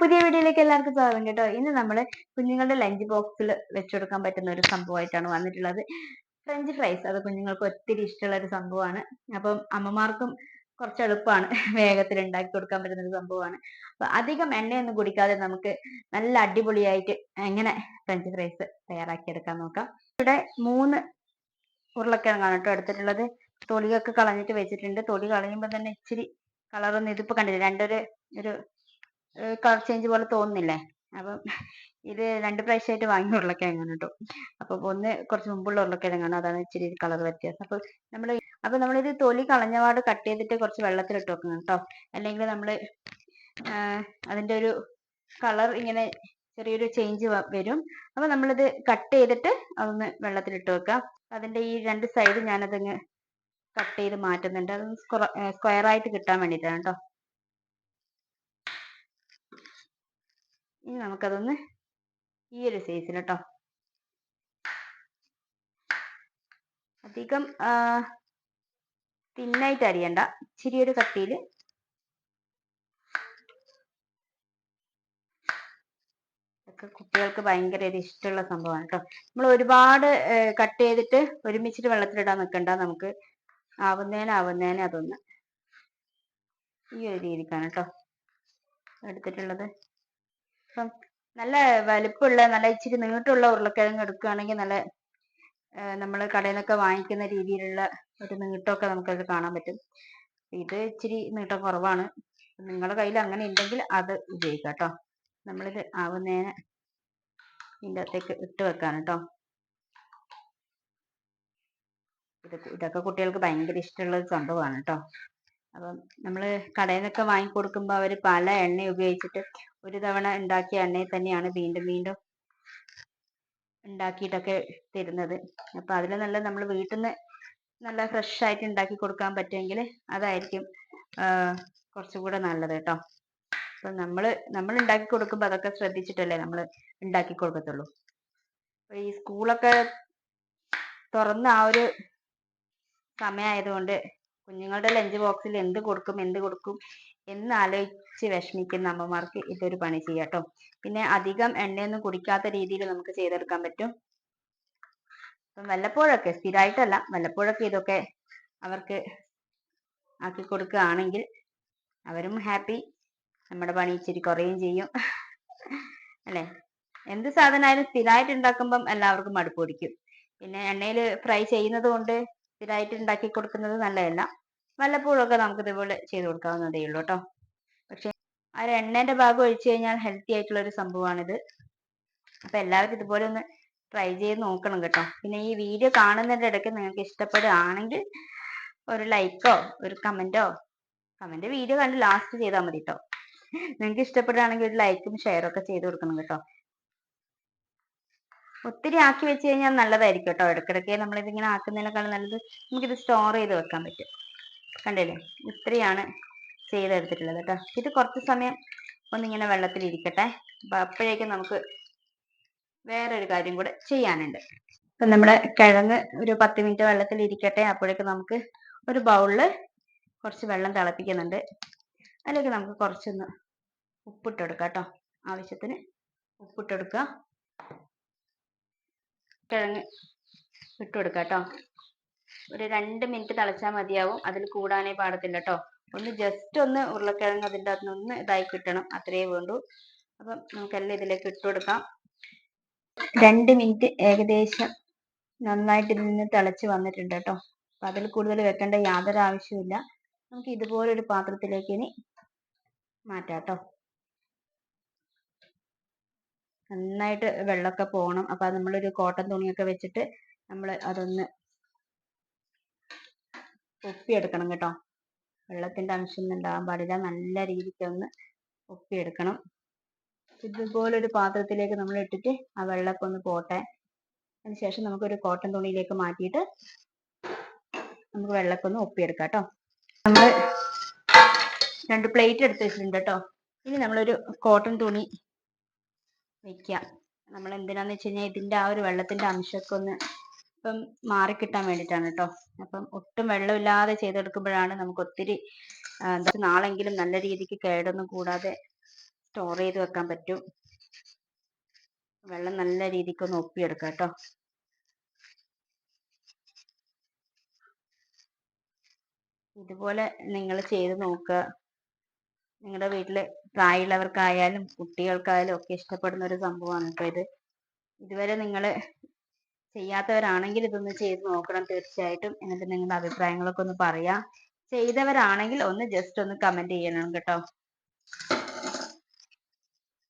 പുതിയ വീഡിയോയിലേക്ക് എല്ലാവർക്കും സ്വാഗതം കേട്ടോ. ഇന്ന് നമ്മൾ കുഞ്ഞുങ്ങളുടെ ലഞ്ച് ബോക്സിൽ വെച്ചുകൊടുക്കാൻ പറ്റുന്ന ഒരു സംഭവമായിട്ടാണ് വന്നിട്ടുള്ളത്. ഫ്രഞ്ച് ഫ്രൈസ് അത് കുഞ്ഞുങ്ങൾക്ക് ഒത്തിരി ഇഷ്ടമുള്ള ഒരു സംഭവമാണ്. അപ്പം അമ്മമാർക്കും കുറച്ച് എളുപ്പമാണ് വേഗത്തിൽ ഉണ്ടാക്കി കൊടുക്കാൻ പറ്റുന്ന ഒരു സംഭവമാണ്. അപ്പൊ അധികം എണ്ണയൊന്നും കുടിക്കാതെ നമുക്ക് നല്ല അടിപൊളിയായിട്ട് എങ്ങനെ ഫ്രഞ്ച് ഫ്രൈസ് തയ്യാറാക്കി എടുക്കാൻ നോക്കാം. ഇവിടെ മൂന്ന് ഉരുളക്കിഴങ്ങാണ് കേട്ടോ എടുത്തിട്ടുള്ളത്. തൊലിയൊക്കെ കളഞ്ഞിട്ട് വെച്ചിട്ടുണ്ട്. തൊലി കളയുമ്പോൾ തന്നെ ഇച്ചിരി കളറൊന്നും ഇതിപ്പോ കണ്ടില്ല. രണ്ടൊരു ഒരു കളർ ചേഞ്ച് പോലെ തോന്നുന്നില്ലേ? അപ്പം ഇത് രണ്ട് പ്രാവശ്യമായിട്ട് വാങ്ങിയ ഉരുളക്കിഴങ്ങാണ് കേട്ടോ. അപ്പൊ ഒന്ന് കുറച്ച് മുമ്പുള്ള ഉരുളക്കിഴങ്ങാണ്. അതാണ് ഇച്ചിരി കളർ വ്യത്യാസം. അപ്പൊ നമ്മൾ അപ്പൊ നമ്മളിത് തൊലി കളഞ്ഞപാട് കട്ട് ചെയ്തിട്ട് കുറച്ച് വെള്ളത്തിലിട്ട് വെക്കണം കേട്ടോ. അല്ലെങ്കിൽ നമ്മൾ അതിന്റെ ഒരു കളർ ഇങ്ങനെ ചെറിയൊരു ചേഞ്ച് വരും. അപ്പൊ നമ്മളിത് കട്ട് ചെയ്തിട്ട് അതൊന്ന് വെള്ളത്തിലിട്ട് വെക്കാം. അതിന്റെ ഈ രണ്ട് സൈഡ് ഞാനതങ്ങ് കട്ട് ചെയ്ത് മാറ്റുന്നുണ്ട്. അത് സ്ക്വയർ ആയിട്ട് കിട്ടാൻ വേണ്ടിയിട്ടാണ് കേട്ടോ. ഇനി നമുക്കതൊന്ന് ഈ ഒരു സൈസിൽ കേട്ടോ അധികം തിന്നായിട്ട് അരിയണ്ട. ഇച്ചിരി ഒരു കട്ടിയിൽ ഇതൊക്കെ കുട്ടികൾക്ക് ഭയങ്കര ഒരു ഇഷ്ടമുള്ള സംഭവമാണ് കേട്ടോ നമ്മൾ ഒരുപാട് കട്ട് ചെയ്തിട്ട് ഒരുമിച്ചിട്ട് വെള്ളത്തിലിടാൻ നിൽക്കണ്ട നമുക്ക് ആവുന്നേനെ ആവുന്നേനെ അതൊന്ന് ഈ ഒരു രീതിക്കാണ് കേട്ടോ എടുത്തിട്ടുള്ളത്. അപ്പം നല്ല വലിപ്പമുള്ള നല്ല ഇച്ചിരി നീട്ടുള്ള ഉരുളക്കിഴങ്ങ് എടുക്കുകയാണെങ്കിൽ നല്ല നമ്മൾ കടയിൽ നിന്നൊക്കെ വാങ്ങിക്കുന്ന രീതിയിലുള്ള ഒരു നീട്ടമൊക്കെ നമുക്കത് കാണാൻ പറ്റും. ഇത് ഇച്ചിരി നീട്ടം കുറവാണ്. നിങ്ങളുടെ കയ്യിൽ അങ്ങനെ ഉണ്ടെങ്കിൽ അത് ഉപയോഗിക്കാം കേട്ടോ. നമ്മളിത് ആവുന്നതിന് ഇതിന്റെ അകത്തേക്ക് ഇട്ട് വെക്കാണ് കേട്ടോ. ഇതൊക്കെ ഇതൊക്കെ കുട്ടികൾക്ക് ഭയങ്കര ഇഷ്ടമുള്ള സംഭവമാണ് കേട്ടോ. അപ്പം നമ്മൾ കടയിൽ നിന്നൊക്കെ വാങ്ങിക്കൊടുക്കുമ്പോൾ അവർ പല എണ്ണ ഉപയോഗിച്ചിട്ട് ഒരു തവണ ഉണ്ടാക്കിയ എണ്ണയിൽ തന്നെയാണ് വീണ്ടും വീണ്ടും ഉണ്ടാക്കിയിട്ടൊക്കെ തരുന്നത്. അപ്പൊ അതിൽ നല്ല നമ്മൾ വീട്ടിൽ നിന്ന് നല്ല ഫ്രഷ് ആയിട്ട് ഉണ്ടാക്കി കൊടുക്കാൻ പറ്റുമെങ്കിൽ അതായിരിക്കും കുറച്ചുകൂടെ നല്ലത് കേട്ടോ. അപ്പൊ നമ്മൾ നമ്മൾ ഉണ്ടാക്കി കൊടുക്കുമ്പോൾ അതൊക്കെ ശ്രദ്ധിച്ചിട്ടല്ലേ നമ്മൾ ഉണ്ടാക്കി കൊടുക്കത്തുള്ളൂ. ഈ സ്കൂളൊക്കെ തുറന്ന ആ ഒരു സമയമായതുകൊണ്ട് കുഞ്ഞുങ്ങളുടെ ലഞ്ച് ബോക്സിൽ എന്ത് കൊടുക്കും എന്ത് കൊടുക്കും എന്ന് ആലോചിച്ച് വിഷമിക്കുന്ന അമ്മമാർക്ക് ഇതൊരു പണി ചെയ്യാട്ടോ പിന്നെ അധികം എണ്ണയൊന്നും കുടിക്കാത്ത രീതിയിൽ നമുക്ക് ചെയ്തെടുക്കാൻ പറ്റും. അപ്പം വല്ലപ്പോഴൊക്കെ സ്ഥിരമായിട്ടല്ല വല്ലപ്പോഴൊക്കെ ഇതൊക്കെ അവർക്ക് ആക്കി കൊടുക്കുകയാണെങ്കിൽ അവരും ഹാപ്പി നമ്മുടെ പണി ഇച്ചിരി കുറയും ചെയ്യും. അല്ലേ? എന്ത് സാധനമായാലും സ്ഥിരമായിട്ട് ഉണ്ടാക്കുമ്പം എല്ലാവർക്കും മടുപ്പ് പിടിക്കും. പിന്നെ എണ്ണയിൽ ഫ്രൈ ചെയ്യുന്നത് കൊണ്ട് സ്ഥിരമായിട്ട് ഉണ്ടാക്കി കൊടുക്കുന്നത് നല്ലതല്ല. വല്ലപ്പോഴൊക്കെ നമുക്ക് ഇതുപോലെ ചെയ്ത് കൊടുക്കാവുന്നതേ ഉള്ളൂ കേട്ടോ. പക്ഷെ ആ ഒരു ഭാഗം ഒഴിച്ചു കഴിഞ്ഞാൽ ഹെൽത്തി ആയിട്ടുള്ള ഒരു സംഭവമാണിത്. അപ്പൊ എല്ലാവർക്കും ഇതുപോലെ ഒന്ന് ട്രൈ ചെയ്ത് നോക്കണം കേട്ടോ. പിന്നെ ഈ വീഡിയോ കാണുന്നതിന്റെ ഇടയ്ക്ക് നിങ്ങൾക്ക് ഇഷ്ടപ്പെടുകയാണെങ്കിൽ ഒരു ലൈക്കോ ഒരു കമന്റോ കമന്റ് വീഡിയോ കണ്ട് ലാസ്റ്റ് ചെയ്താൽ മതി കേട്ടോ. നിങ്ങൾക്ക് ഇഷ്ടപ്പെടുകയാണെങ്കിൽ ഒരു ലൈക്കും ഷെയറും ഒക്കെ ചെയ്ത് കൊടുക്കണം കേട്ടോ. ഒത്തിരി ആക്കി വെച്ച് കഴിഞ്ഞാൽ നല്ലതായിരിക്കും കേട്ടോ. ഇടയ്ക്കിടയ്ക്ക് നമ്മളിതിങ്ങനെ ആക്കുന്നതിനേക്കാൾ നല്ലത് നമുക്കിത് സ്റ്റോർ ചെയ്ത് വെക്കാൻ പറ്റും. കണ്ടില്ലേ? ഇത്രയാണ് ചെയ്തെടുത്തിട്ടുള്ളത് കേട്ടോ. ഇത് കുറച്ച് സമയം ഒന്നിങ്ങനെ വെള്ളത്തിൽ ഇരിക്കട്ടെ അപ്പൊ അപ്പോഴേക്കും നമുക്ക് വേറൊരു കാര്യം കൂടെ ചെയ്യാനുണ്ട്. ഇപ്പൊ നമ്മുടെ കിഴങ്ങ് ഒരു പത്ത് മിനിറ്റ് വെള്ളത്തിൽ ഇരിക്കട്ടെ അപ്പോഴേക്കും നമുക്ക് ഒരു ബൗളിൽ കുറച്ച് വെള്ളം തിളപ്പിക്കുന്നുണ്ട്. അതിലേക്ക് നമുക്ക് കുറച്ചൊന്ന് ഉപ്പിട്ടെടുക്കാം കേട്ടോ. ആവശ്യത്തിന് ഉപ്പിട്ടെടുക്കുക കിഴങ്ങ് ഇട്ട് കൊടുക്കുക കേട്ടോ ഒരു രണ്ട് മിനിറ്റ് തിളച്ചാൽ മതിയാവും. അതിൽ കൂടാനേ പാടത്തില്ല കേട്ടോ ഒന്ന് ജസ്റ്റ് ഒന്ന് ഉരുളക്കിഴങ്ങ് അതിന്റെ അകത്ത് ഒന്ന് ഇതായി കിട്ടണം. അത്രയേ വേണ്ടൂ. അപ്പം നമുക്കെല്ലാം ഇതിലേക്ക് ഇട്ട് കൊടുക്കാം. രണ്ട് മിനിറ്റ് ഏകദേശം നന്നായിട്ട് ഇതിൽ നിന്ന് തിളച്ച് വന്നിട്ടുണ്ട് കേട്ടോ അപ്പം അതിൽ കൂടുതൽ വെക്കേണ്ട യാതൊരു ആവശ്യമില്ല നമുക്ക് ഇതുപോലൊരു പാത്രത്തിലേക്ക് ഇനി മാറ്റാം കേട്ടോ നന്നായിട്ട് വെള്ളമൊക്കെ പോകണം. അപ്പൊ നമ്മളൊരു കോട്ടൺ തുണിയൊക്കെ വെച്ചിട്ട് നമ്മൾ അതൊന്ന് ഒപ്പിയെടുക്കണം കേട്ടോ. വെള്ളത്തിന്റെ അംശം ഉണ്ടാകാൻ പാടില്ല. നല്ല രീതിക്ക് ഒന്ന് ഒപ്പിയെടുക്കണം ഇതുപോലൊരു പാത്രത്തിലേക്ക് നമ്മൾ ഇട്ടിട്ട് ആ വെള്ളമൊക്കെ ഒന്ന് പോട്ടെ അതിനുശേഷം നമുക്കൊരു കോട്ടൺ തുണിയിലേക്ക് മാറ്റിയിട്ട് നമുക്ക് വെള്ളമൊക്കെ ഒന്ന് ഒപ്പിയെടുക്കാം കേട്ടോ. നമ്മൾ രണ്ട് പ്ലേറ്റ് എടുത്ത് വെച്ചിട്ടുണ്ട് കേട്ടോ. ഇനി നമ്മളൊരു കോട്ടൺ തുണി വെക്കുക നമ്മൾ എന്തിനാന്ന് വെച്ച് കഴിഞ്ഞാൽ ഇതിന്റെ ആ ഒരു വെള്ളത്തിന്റെ അംശമൊക്കെ ഒന്ന് ഇപ്പം മാറിക്കിട്ടാൻ വേണ്ടിയിട്ടാണ് കേട്ടോ അപ്പം ഒട്ടും വെള്ളമില്ലാതെ ചെയ്തെടുക്കുമ്പോഴാണ് നമുക്ക് ഒത്തിരി എന്താ നാളെങ്കിലും നല്ല രീതിക്ക് കേടൊന്നും കൂടാതെ സ്റ്റോർ ചെയ്ത് വെക്കാൻ പറ്റും. വെള്ളം നല്ല രീതിക്ക് ഒന്ന് ഒപ്പിയെടുക്കാം കേട്ടോ ഇതുപോലെ നിങ്ങൾ ചെയ്ത് നോക്കുക നിങ്ങളുടെ വീട്ടിൽ പ്രായമുള്ളവർക്കായാലും കുട്ടികൾക്കായാലും ഒക്കെ ഇഷ്ടപ്പെടുന്ന ഒരു സംഭവമാണ് കേട്ടോ ഇത്. ഇതുവരെ നിങ്ങൾ ചെയ്യാത്തവരാണെങ്കിൽ ഇതൊന്ന് ചെയ്ത് നോക്കണം തീർച്ചയായിട്ടും. എന്നിട്ട് നിങ്ങളുടെ അഭിപ്രായങ്ങളൊക്കെ ഒന്ന് പറയാം. ചെയ്തവരാണെങ്കിൽ ഒന്ന് ജസ്റ്റ് ഒന്ന് കമന്റ് ചെയ്യണം കേട്ടോ.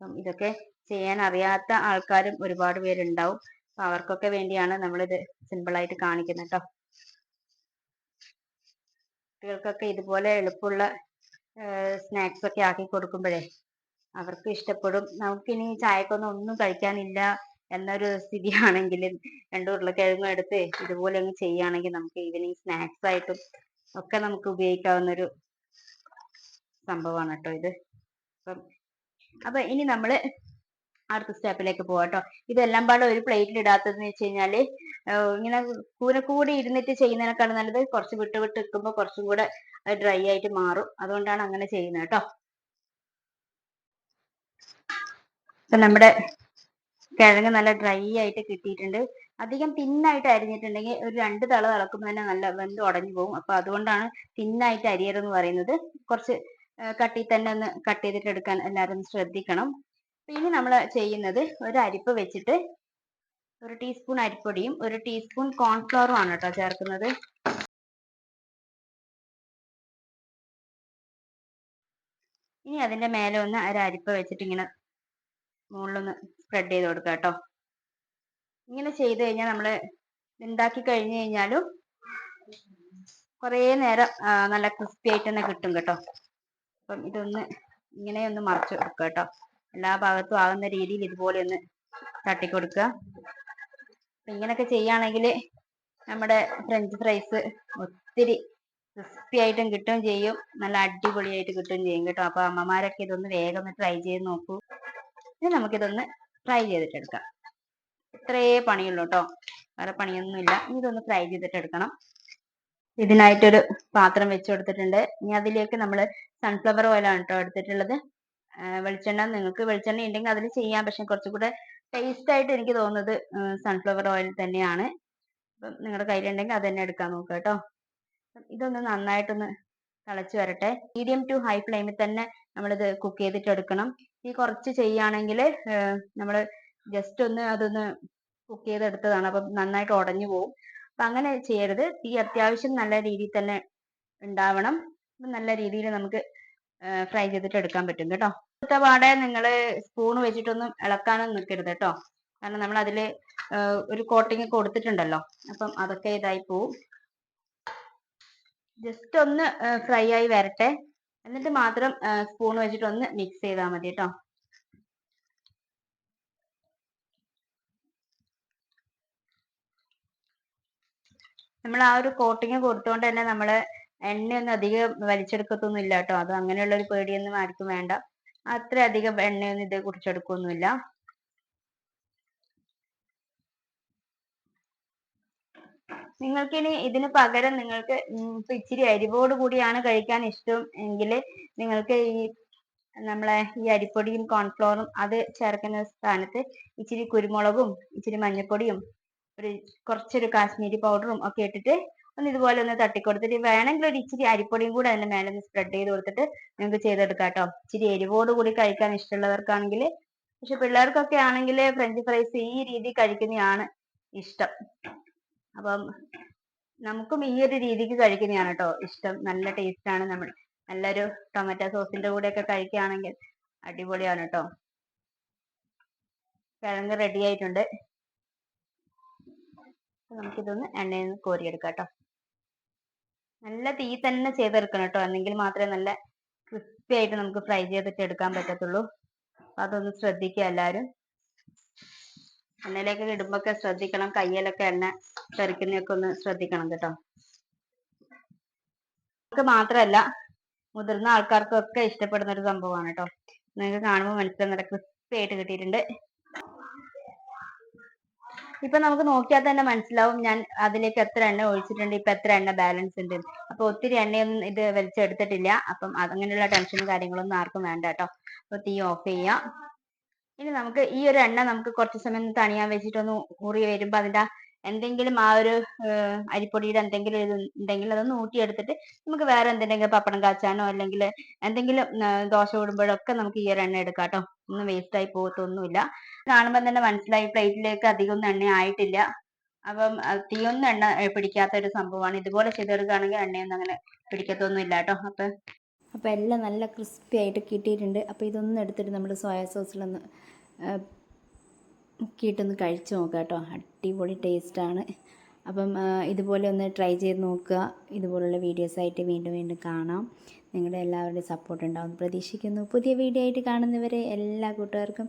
അപ്പം ഇതൊക്കെ ചെയ്യാൻ അറിയാത്ത ആൾക്കാരും ഒരുപാട് പേരുണ്ടാവും. അപ്പൊ അവർക്കൊക്കെ വേണ്ടിയാണ് നമ്മളിത് സിമ്പിൾ ആയിട്ട് കാണിക്കുന്നത് കേട്ടോ കുട്ടികൾക്കൊക്കെ ഇതുപോലെ എളുപ്പമുള്ള സ്നാക്സ് ഒക്കെ ആക്കി കൊടുക്കുമ്പോഴേ അവർക്ക് ഇഷ്ടപ്പെടും. നമുക്കിനി ചായക്കൊന്നും ഒന്നും കഴിക്കാനില്ല എന്നൊരു സ്ഥിതിയാണെങ്കിൽ രണ്ടു ഉരുളക്കിഴങ്ങും എടുത്ത് ഇതുപോലെ അങ്ങ് ചെയ്യുകയാണെങ്കിൽ നമുക്ക് ഈവനിങ് സ്നാക്സ് ആയിട്ടും ഒക്കെ നമുക്ക് ഉപയോഗിക്കാവുന്ന ഒരു സംഭവമാണ് കേട്ടോ ഇത്. അപ്പം അപ്പൊ ഇനി നമ്മൾ അടുത്ത സ്റ്റെപ്പിലേക്ക് പോവാട്ടോ. ഇതെല്ലാം പാടെ ഒരു പ്ലേറ്റിൽ ഇടാത്തതെന്ന് വെച്ച് കഴിഞ്ഞാൽ ഇങ്ങനെ കൂന കൂടി ഇരുന്നിട്ട് ചെയ്യുന്നതിനേക്കാളും നല്ലത് കുറച്ച് വിട്ട് വിട്ട് നിൽക്കുമ്പോൾ കുറച്ചും കൂടെ ഡ്രൈ ആയിട്ട് മാറും. അതുകൊണ്ടാണ് അങ്ങനെ ചെയ്യുന്നത് കേട്ടോ. നമ്മുടെ കിഴങ്ങ് നല്ല ഡ്രൈ ആയിട്ട് കിട്ടിയിട്ടുണ്ട്. അധികം തിന്നായിട്ട് അരിഞ്ഞിട്ടുണ്ടെങ്കിൽ ഒരു രണ്ട് തള തിളക്കുമ്പോൾ തന്നെ നല്ല വെന്ത് ഉടഞ്ഞു പോകും. അപ്പൊ അതുകൊണ്ടാണ് തിന്നായിട്ട് അരിയരുതെന്ന് പറയുന്നത്. കുറച്ച് കട്ടി തന്നെ ഒന്ന് കട്ട് ചെയ്തിട്ട് എടുക്കാൻ എല്ലാവരും ശ്രദ്ധിക്കണം. ഇനി നമ്മൾ ചെയ്യുന്നത് ഒരു അരിപ്പ് വെച്ചിട്ട് ഒരു ടീസ്പൂൺ അരിപ്പൊടിയും ഒരു ടീസ്പൂൺ കോൺഫ്ലവറും ആണ് കേട്ടോ ചേർക്കുന്നത്. ഇനി അതിന്റെ മേലെ ഒന്ന് ഒരു അരിപ്പ വെച്ചിട്ട് ഇങ്ങനെ മുകളിലൊന്ന് സ്പ്രെഡ് ചെയ്ത് കൊടുക്കുക കേട്ടോ. ഇങ്ങനെ ചെയ്ത് കഴിഞ്ഞാൽ നമ്മൾ ഉണ്ടാക്കി കഴിഞ്ഞു കഴിഞ്ഞാലും കുറേ നേരം നല്ല ക്രിസ്പി ആയിട്ട് തന്നെ കിട്ടും കേട്ടോ. അപ്പം ഇതൊന്ന് ഇങ്ങനെ ഒന്ന് മറച്ചു കൊടുക്കുക കേട്ടോ. എല്ലാ ഭാഗത്തും ആകുന്ന രീതിയിൽ ഇതുപോലെ ഒന്ന് തട്ടിക്കൊടുക്കുക. ഇങ്ങനെയൊക്കെ ചെയ്യുകയാണെങ്കിൽ നമ്മുടെ ഫ്രഞ്ച് ഫ്രൈസ് ഒത്തിരി ക്രിസ്പി ആയിട്ടും കിട്ടുകയും ചെയ്യും. നല്ല അടിപൊളിയായിട്ട് കിട്ടുകയും ചെയ്യും കേട്ടോ. അപ്പൊ അമ്മമാരൊക്കെ ഇതൊന്ന് വേഗം ഒന്ന് ട്രൈ ചെയ്ത് നോക്കൂ. ഇനി നമുക്കിതൊന്ന് ഫ്രൈ ചെയ്തിട്ടെടുക്കാം. ഇത്രേ പണിയുള്ളൂ കേട്ടോ. വേറെ പണിയൊന്നുമില്ല. ഇനി ഇതൊന്ന് ഫ്രൈ ചെയ്തിട്ടെടുക്കണം. ഇതിനായിട്ടൊരു പാത്രം വെച്ച് കൊടുത്തിട്ടുണ്ട്. ഇനി അതിലേക്ക് നമ്മൾ സൺഫ്ലവർ ഓയിലാണ് കേട്ടോ എടുത്തിട്ടുള്ളത്. വെളിച്ചെണ്ണ നിങ്ങൾക്ക് വെളിച്ചെണ്ണ ഉണ്ടെങ്കിൽ അതിൽ ചെയ്യാം. പക്ഷെ കുറച്ചും കൂടെ ടേസ്റ്റ് ആയിട്ട് എനിക്ക് തോന്നുന്നത് സൺഫ്ലവർ ഓയിൽ തന്നെയാണ്. അപ്പം നിങ്ങളുടെ കയ്യിലുണ്ടെങ്കിൽ അത് തന്നെ എടുക്കാൻ നോക്കുക കേട്ടോ. ഇതൊന്ന് നന്നായിട്ടൊന്ന് തിളച്ച് വരട്ടെ. മീഡിയം ടു ഹൈ ഫ്ലെയിമിൽ തന്നെ നമ്മളിത് കുക്ക് ചെയ്തിട്ട് എടുക്കണം. ഈ കുറച്ച് ചെയ്യുകയാണെങ്കിൽ നമ്മൾ ജസ്റ്റ് ഒന്ന് അതൊന്ന് കുക്ക് ചെയ്തെടുത്തതാണ്. അപ്പം നന്നായിട്ട് ഉടഞ്ഞു പോകും അപ്പം അങ്ങനെ ചെയ്യരുത്. തീ അത്യാവശ്യം നല്ല രീതിയിൽ തന്നെ ഉണ്ടാവണം. നല്ല രീതിയിൽ നമുക്ക് ഫ്രൈ ചെയ്തിട്ട് എടുക്കാൻ പറ്റും കേട്ടോ. അടുത്ത പാടെ നിങ്ങൾ സ്പൂൺ വെച്ചിട്ടൊന്നും ഇളക്കാനൊന്നും നിൽക്കരുത് കേട്ടോ. കാരണം നമ്മൾ അതിൽ ഒരു കോട്ടിങ് കൊടുത്തിട്ടുണ്ടല്ലോ. അപ്പം അതൊക്കെ ഇതായി പോവും. ജസ്റ്റ് ഒന്ന് ഫ്രൈ ആയി വരട്ടെ. എന്നിട്ട് മാത്രം സ്പൂൺ വെച്ചിട്ട് ഒന്ന് മിക്സ് ചെയ്താൽ മതി കേട്ടോ. നമ്മൾ ആ ഒരു കോട്ടിങ് കൊടുത്തുകൊണ്ട് തന്നെ നമ്മൾ എണ്ണയൊന്നും അധികം വലിച്ചെടുക്കത്തൊന്നും ഇല്ല കേട്ടോ. അത് അങ്ങനെയുള്ള ഒരു പേടിയൊന്നും ആർക്കും വേണ്ട. അത്ര അധികം എണ്ണയൊന്നും ഇത് കുറിച്ചെടുക്കൊന്നുമില്ല നിങ്ങൾക്കിനി ഇതിന് പകരം നിങ്ങൾക്ക് ഇച്ചിരി അരിവോട് കൂടിയാണ് കഴിക്കാൻ ഇഷ്ടം എങ്കിൽ നിങ്ങൾക്ക് ഈ നമ്മളെ ഈ അരിപ്പൊടിയും കോൺഫ്ലോറും അത് ചേർക്കുന്ന സ്ഥാനത്ത് ഇച്ചിരി കുരുമുളകും ഇച്ചിരി മഞ്ഞപ്പൊടിയും ഒരു കുറച്ചൊരു കാശ്മീരി പൗഡറും ഒക്കെ ഇട്ടിട്ട് ഒന്ന് ഇതുപോലെ ഒന്ന് തട്ടിക്കൊടുത്തിട്ട് വേണമെങ്കിൽ ഒരു ഇച്ചിരി അരിപ്പൊടിയും കൂടെ അതിന്റെ മേലെ ഒന്ന് സ്പ്രെഡ് ചെയ്ത് കൊടുത്തിട്ട് നിങ്ങൾക്ക് ചെയ്തെടുക്കാം കേട്ടോ. ഇച്ചിരി എരിവോട് കൂടി കഴിക്കാൻ ഇഷ്ടമുള്ളവർക്കാണെങ്കിൽ പക്ഷെ പിള്ളേർക്കൊക്കെ ആണെങ്കിൽ ഫ്രഞ്ച് ഫ്രൈസ് ഈ രീതി കഴിക്കുന്നതാണ് ഇഷ്ടം. അപ്പം നമുക്കും ഈ ഒരു രീതിക്ക് കഴിക്കുന്നതാണ് കേട്ടോ ഇഷ്ടം. നല്ല ടേസ്റ്റ് ആണ് നമ്മൾ. നല്ലൊരു ടൊമാറ്റോ സോസിന്റെ കൂടെ ഒക്കെ കഴിക്കുകയാണെങ്കിൽ അടിപൊളിയാണ് കേട്ടോ. കിഴങ്ങ് റെഡി ആയിട്ടുണ്ട്. നമുക്കിതൊന്ന് എണ്ണയിൽ നിന്ന് കോരിയെടുക്കാം കേട്ടോ. നല്ല തീ തന്നെ ചെയ്തെടുക്കണം കേട്ടോ. എന്നെങ്കിൽ മാത്രമേ നല്ല ക്രിസ്പി ആയിട്ട് നമുക്ക് ഫ്രൈ ചെയ്തിട്ട് എടുക്കാൻ പറ്റത്തുള്ളൂ. അതൊന്ന് ശ്രദ്ധിക്കുക എല്ലാവരും. എണ്ണയിലേക്ക് ഇടുമ്പോ ഒക്കെ ശ്രദ്ധിക്കണം. കയ്യിലൊക്കെ എണ്ണ തെറിക്കുന്നൊക്കെ ഒന്ന് ശ്രദ്ധിക്കണം കേട്ടോ. നമുക്ക് മാത്രമല്ല മുതിർന്ന ആൾക്കാർക്കൊക്കെ ഇഷ്ടപ്പെടുന്ന ഒരു സംഭവമാണ് കേട്ടോ. നിങ്ങൾക്ക് കാണുമ്പോൾ മനസ്സിലാകും നല്ല ക്രിസ്പി ആയിട്ട് കിട്ടിയിട്ടുണ്ട്. ഇപ്പൊ നമുക്ക് നോക്കിയാൽ തന്നെ മനസ്സിലാവും ഞാൻ അതിലേക്ക് എത്ര എണ്ണ ഒഴിച്ചിട്ടുണ്ട് ഇപ്പൊ എത്ര എണ്ണ ബാലൻസ് ഉണ്ട്. അപ്പൊ ഒത്തിരി എണ്ണയൊന്നും ഇത് വലിച്ചെടുത്തിട്ടില്ല. അപ്പം അങ്ങനെയുള്ള ടെൻഷനും കാര്യങ്ങളൊന്നും ആർക്കും വേണ്ട കേട്ടോ. അപ്പൊ തീ ഓഫ് ചെയ്യാം. ഇനി നമുക്ക് ഈ ഒരു എണ്ണ നമുക്ക് കുറച്ച് സമയം തണിയാൻ വെച്ചിട്ടൊന്ന് ഊറി വരുമ്പോ അതിന്റെ എന്തെങ്കിലും ആ ഒരു അരിപ്പൊടിയുടെ എന്തെങ്കിലും ഇത് ഉണ്ടെങ്കിൽ അതൊന്ന് ഊറ്റിയെടുത്തിട്ട് നമുക്ക് വേറെ എന്തെങ്കിലും പപ്പടം കാച്ചാനോ അല്ലെങ്കിൽ എന്തെങ്കിലും ദോശ ഇടുമ്പോഴൊക്കെ നമുക്ക് ഈ ഒരു എണ്ണ എടുക്കാം കേട്ടോ. ഒന്നും വേസ്റ്റ് ആയി പോകത്തൊന്നുമില്ല. കാണുമ്പോൾ തന്നെ മനസ്സിലായി പ്ലേറ്റിലേക്ക് അധികം എണ്ണ ആയിട്ടില്ല. അപ്പം തീയൊന്നും എണ്ണ പിടിക്കാത്ത ഒരു സംഭവമാണ്. ഇതുപോലെ ചെയ്തെടുക്കുകയാണെങ്കിൽ എണ്ണയൊന്നും അങ്ങനെ പിടിക്കത്തൊന്നും ഇല്ല കേട്ടോ. അപ്പം അപ്പോൾ എല്ലാം നല്ല ക്രിസ്പി ആയിട്ട് കിട്ടിയിട്ടുണ്ട്. അപ്പോൾ ഇതൊന്നും എടുത്തിട്ട് നമ്മൾ സോയാ സോസിലൊന്ന് മുക്കിയിട്ടൊന്ന് കഴിച്ച് നോക്കാം കേട്ടോ. അടിപൊളി ടേസ്റ്റാണ്. അപ്പം ഇതുപോലെ ഒന്ന് ട്രൈ ചെയ്ത് നോക്കുക. ഇതുപോലുള്ള വീഡിയോസായിട്ട് വീണ്ടും വീണ്ടും കാണാം. നിങ്ങളുടെ എല്ലാവരുടെയും സപ്പോർട്ട് ഉണ്ടാവും. പ്രതീക്ഷിക്കുന്നു പുതിയ വീഡിയോ ആയിട്ട് കാണുന്നവരെ എല്ലാ കൂട്ടുകാർക്കും